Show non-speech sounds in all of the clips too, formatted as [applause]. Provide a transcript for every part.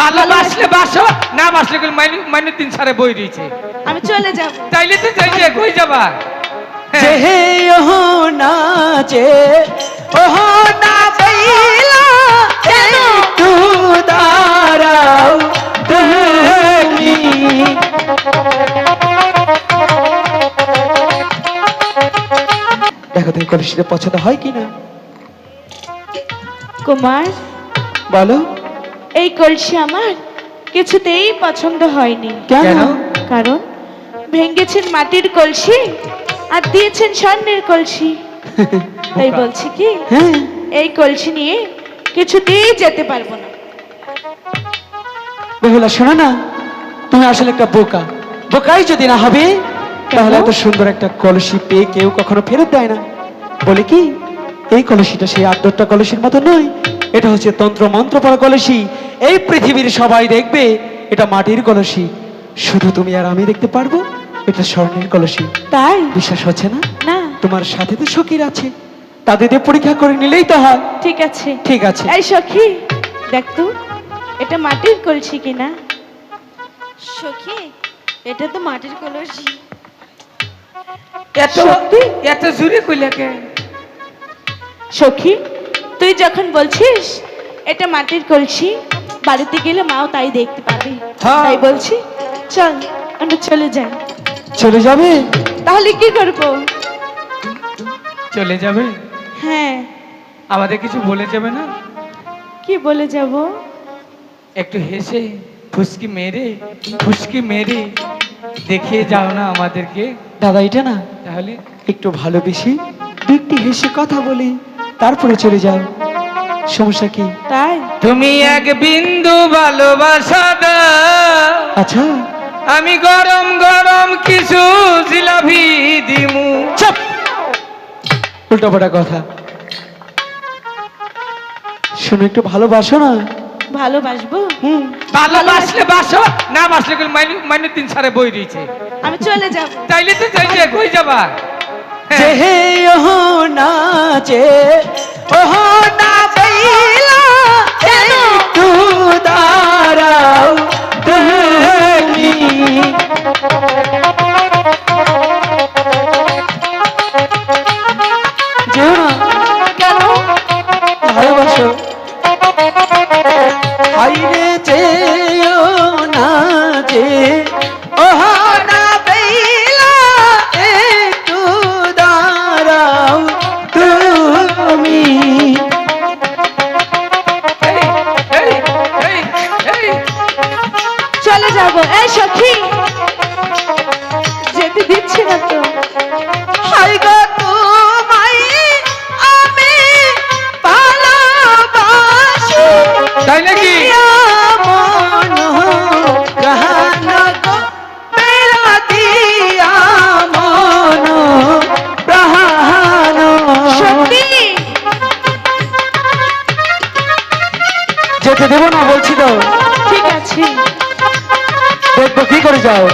ভালোবাসলে বাসো না বাসলে মাইনু মাইনু তিন সারে বই দিয়েছে আমি চলে যাব। তাইলে তো যাই যে কই যাবা। যে হে ওহো নাচে ওহো না পাইলা একটু দাঁড়াও তুমি দেখো তুমি কলসিটা পছন্দ হয় কি না কুমার? বলো। এই কলসি আমার কিছুতেই পছন্দ হয়নি। কেন? কেন? কারণ ভেঙ্গেছেন মাটির কলসি আর দিয়েছেন স্বর্ণের কলসি। [laughs] তাই বলছি কি হ্যাঁ। এই কলসি নিয়ে কিছুতেই যেতে পারব না। বেহুলা শোনো না তুমি আসলে একটা বোকা। বোকাই যদি না হবে তাহলে এত সুন্দর একটা কলসি পেয়ে কেউ কখনো ফেরত দেয় না। বলে কি এই কলসিটা সেই আটটা কলসির মতো নয় এটা হচ্ছে তন্ত্র মন্ত্র পড়া কলসি। এই পৃথিবীর সবাই দেখবে এটা মাটির কলসি। শুধু তুমি আর আমি দেখতে পারব এটা স্বর্ণের কলসি। তাই? বিশ্বাস হচ্ছে না? না। তোমার সাথে তো সখীর আছে। তাদের দিয়ে পরীক্ষা করে নিলেই তো হয়। ঠিক আছে। ঠিক আছে। এই সখী দেখ তো এটা মাটির কলসি কিনা? সখী এটা তো মাটির কলসি। এত সত্যি? এত জুড়ে কইলা কে? সখী তুই যখন বলছিস এটা মাটির কলসি বাড়িতে গেলে মাও তাই দেখতে পাবে। হ্যাঁ। তাই বলছি চল আমরা চলে যাই। চলে যাবে? তাহলে কি করব? চলে যাবে? হ্যাঁ। আমাদের কিছু বলে যাবে না? কি বলে যাব? একটু হেসে ফুসকি মেরে ফুসকি মেরে দেখিয়ে যাও না আমাদেরকে। দাদা এটা না। তাহলে? একটু ভালোবেসে দুটি হেসে কথা বলি তারপরে চলে যাও। সমস্যা কি? তাই? তুমি এক বিন্দু ভালোবাসা দাও। আচ্ছা। আমি গরম গরম কিছু জিলাপি দিমু। চাপ। উল্টাপাল্টা কথা। শোনো একটু ভালোবাসো না? ভালোবাসবো? হুম। ভালোবাসলে বাসো না বাসলে মাইনু মাইনু তিন সারে বই দিয়েছে আমি চলে যাব। তাইলে তো যাই যে কই যাবা? যে হে ওহো রে যেতে দেবো না বলছি তো? ঠিক আছে। দেখব কি করে যাও?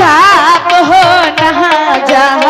যাব না যা